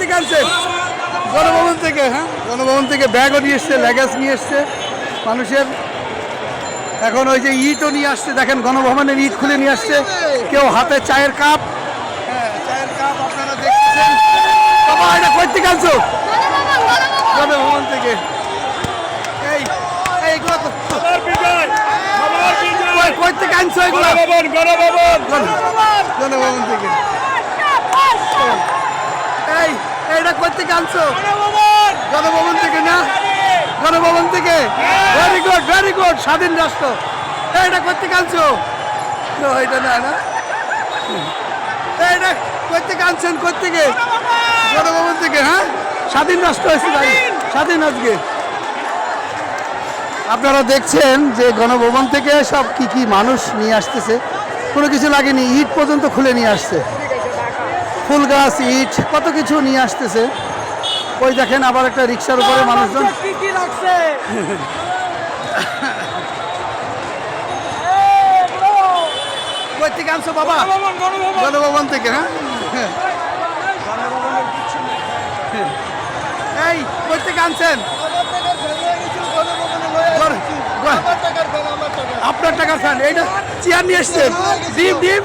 থেকে আনছেন গণভবন থেকে হ্যাঁ? গণভবন থেকে ব্যাগও নিয়ে এসছে লেগাস নিয়ে এসছে। মানুষের এখন ওই যে ইটও নিয়ে আসছে দেখেন গণভবনের ইট খুলে নিয়ে আসছে। কেউ হাতে চায়ের কাপ। হ্যাঁ চায়ের কাপ আপনারা দেখতেছেন বাবা এটা কই থেকে আনছো? গণভবন থেকে। এই এইগুলো কই থেকে আনছো এগুলো? গণভবন গণভবন। গণভবন থেকে। এই এইটা কই থেকে আনছো? গণভবন! থেকে না? গণভবন থেকে? ভেরি গুড ভেরি গুড স্বাধীন রাষ্ট্র। এই, এটা কই থেকে আনছো? এটা না না? এই, এটা কই থেকে আনছেন কই থেকে? গণভবন থেকে হ্যাঁ? স্বাধীন রাষ্ট্র হয়েছে ভাই স্বাধীন আজকে। আপনারা দেখছেন যে গণভবন থেকে সব কি কি মানুষ নিয়ে আসতেছে। কোনো কিছু লাগেনি ইট পর্যন্ত খুলে নিয়ে আসছে। ফুল গাছ ইট কত কিছু নিয়ে আসতেছে। ওই দেখেন আবার একটা রিক্সার উপরে মানুষজন। থেকে আনছো বাবা? গণভবন গণভবন। গণভবন থেকে হ্যাঁ? এই কই থেকে আনছেন? আপনার টাকার ফ্যান এইটা চেয়ার নিয়ে এসছেন। ডিম। ডিম।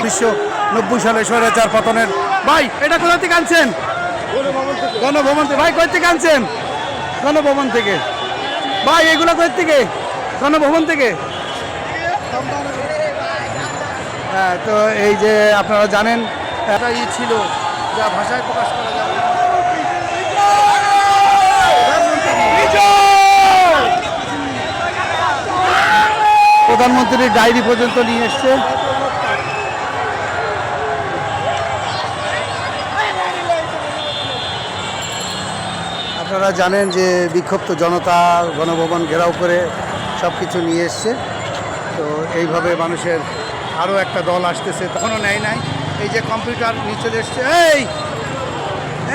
উনিশশো নব্বই সালে স্বৈরাচার পতনের ভাই এটা কোথা থেকে আনছেন? গণভবন থেকে। ভাই কই থেকে আনছেন? গণভবন থেকে। ভাই এগুলো কই থেকে? গণভবন থেকে। হ্যাঁ তো এই যে আপনারা জানেন একটা ই ছিল যা ভাষায় প্রকাশ করা যাবে না। প্রধানমন্ত্রীর ডায়েরি পর্যন্ত নিয়ে এসছে। আপনারা জানেন যে বিক্ষুব্ধ জনতা গণভবন ঘেরাও করে সব কিছু নিয়ে এসছে। তো এইভাবে মানুষের আরও একটা দল আসতেছে তখনও নেয় নাই। এই যে কম্পিউটার নিয়ে চলে এসছে এই!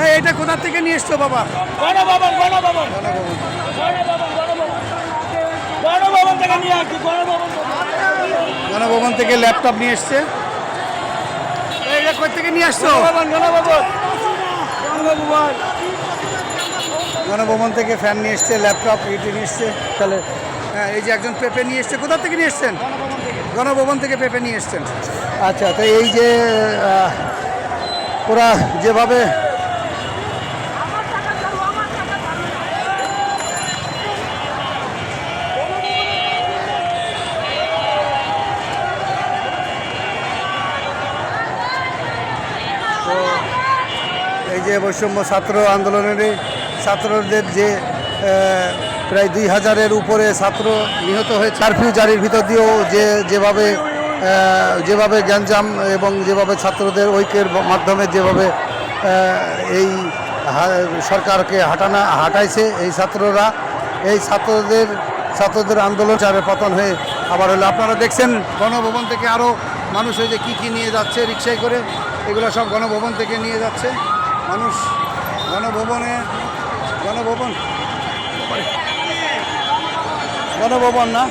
এই এটা কোথা থেকে নিয়ে এসছো বাবা? গণভবন। গণভবন গণভবন। গণভবন থেকে ল্যাপটপ নিয়ে এসছে। থেকে নিয়ে আসছো? গণভবন থেকে ফ্যান নিয়ে এসছে ল্যাপটপ এটি নিয়ে এসছে। তাহলে হ্যাঁ এই যে একজন পেপে নিয়ে এসছে কোথা থেকে নিয়ে এসছেন? গণভবন থেকে। পেপে নিয়ে এসছেন। আচ্ছা তো এই যে ওরা যেভাবে যে বৈষম্য ছাত্র আন্দোলনের ছাত্রদের যে প্রায় দুই হাজারের উপরে ছাত্র নিহত হয়েছে, কারফিউ জারির ভিতর দিয়েও যে, যেভাবে যেভাবে গ্যাঞ্জাম এবং যেভাবে ছাত্রদের ঐক্যের মাধ্যমে যেভাবে এই সরকারকে হাঁটানা, হাঁটাইছে এই ছাত্ররা, এই ছাত্রদের ছাত্রদের আন্দোলন চারের পতন হয়ে আবার হলো। আপনারা দেখছেন গণভবন থেকে আরও মানুষ হয়ে যে কী কী নিয়ে যাচ্ছে রিক্সায় করে, এগুলো সব গণভবন থেকে নিয়ে যাচ্ছে। মানুষ গণভবনে গণভবন। গণভবন না?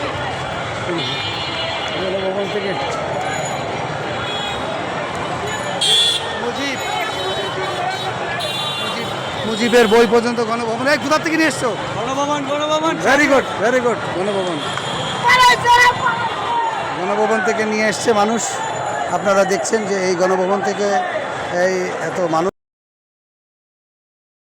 গণভবন থেকে। মুজিব। মুজিব। মুজিবের বই পর্যন্ত গণভবন। এই কোথা থেকে নিয়ে এসছো? Ganabhaban Ganabhaban. Very good very good Ganabhaban. Ganabhaban থেকে নিয়ে এসছে মানুষ। আপনারা দেখছেন যে এই গণভবন থেকে এই এত মানুষ